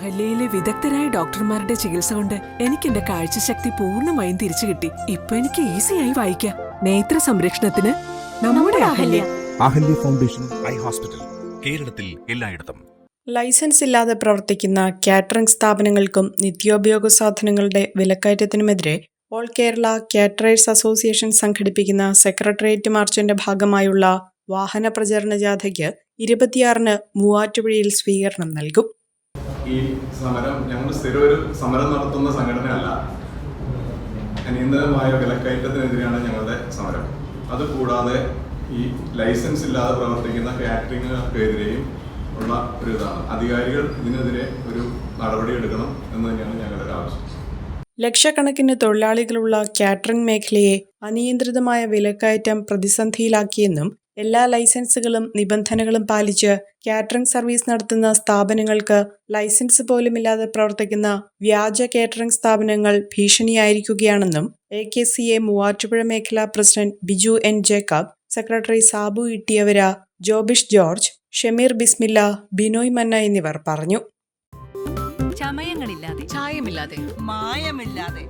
അഹല്യയിലെ വിദഗ്ധരായ ഡോക്ടർമാരുടെ ചികിത്സ കൊണ്ട് എനിക്ക് എന്റെ കാഴ്ചശക്തി പൂർണമായും തിരിച്ചു കിട്ടി. ഇപ്പൊ എനിക്ക് ഈസിയായി വായിക്കാം. നേത്ര സംരക്ഷണത്തിന് നമ്മുടെ Ahalya. Ahalya foundation eye hospital കേരളത്തിൽ എല്ലായിടത്തും. ലൈസൻസ് ഇല്ലാതെ പ്രവർത്തിക്കുന്ന കാറ്ററിംഗ് സ്ഥാപനങ്ങൾക്കും നിത്യോപയോഗ സാധനങ്ങളുടെ വിലക്കയറ്റത്തിനുമെതിരെ ഓൾ കേരള കാറ്ററേഴ്സ് അസോസിയേഷൻ സംഘടിപ്പിക്കുന്ന സെക്രട്ടേറിയറ്റ് മാർച്ചിന്റെ ഭാഗമായുള്ള വാഹന പ്രചരണ ജാഥയ്ക്ക് ഇരുപത്തിയാറിന് മൂവാറ്റുപുഴയിൽ സ്വീകരണം നൽകും. ഈ സമരം ഞങ്ങൾ സ്ഥിരം ഒരു സമരം നടത്തുന്ന സംഘടനയല്ല. അനിയന്ത്രിതമായ വിലക്കയറ്റത്തിനെതിരെയാണ് ഞങ്ങളുടെ സമരം. അതുകൂടാതെ ഈ ലൈസൻസ് ഇല്ലാതെ പ്രവർത്തിക്കുന്ന കാറ്ററിങ്ങുകൾക്കെതിരെയും ഉള്ള ഒരു ഇതാണ്. അധികാരികൾ ഇതിനെതിരെ ഒരു നടപടി എടുക്കണം എന്ന് തന്നെയാണ് ഞങ്ങളുടെ ഒരു ആവശ്യം. ലക്ഷക്കണക്കിന് തൊഴിലാളികളുള്ള കാറ്ററിംഗ് മേഖലയെ അനിയന്ത്രിതമായ വിലക്കയറ്റം പ്രതിസന്ധിയിലാക്കിയെന്നും എല്ലാ ലൈസൻസുകളും നിബന്ധനകളും പാലിച്ച് കാറ്ററിംഗ് സർവീസ് നടത്തുന്ന സ്ഥാപനങ്ങൾക്ക് ലൈസൻസ് പോലുമില്ലാതെ പ്രവർത്തിക്കുന്ന വ്യാജ കാറ്ററിംഗ് സ്ഥാപനങ്ങൾ ഭീഷണിയായിരിക്കുകയാണെന്നും A K C A Muvattupuzha മേഖലാ president Biju N Jacob secretary Sabu Ittiyavara Jobish George Shameer Bismilla Binoy Manna എന്നിവർ പറഞ്ഞു. ചമയങ്ങളില്ലാതെ ചായമില്ലാതെ മായമില്ലാതെ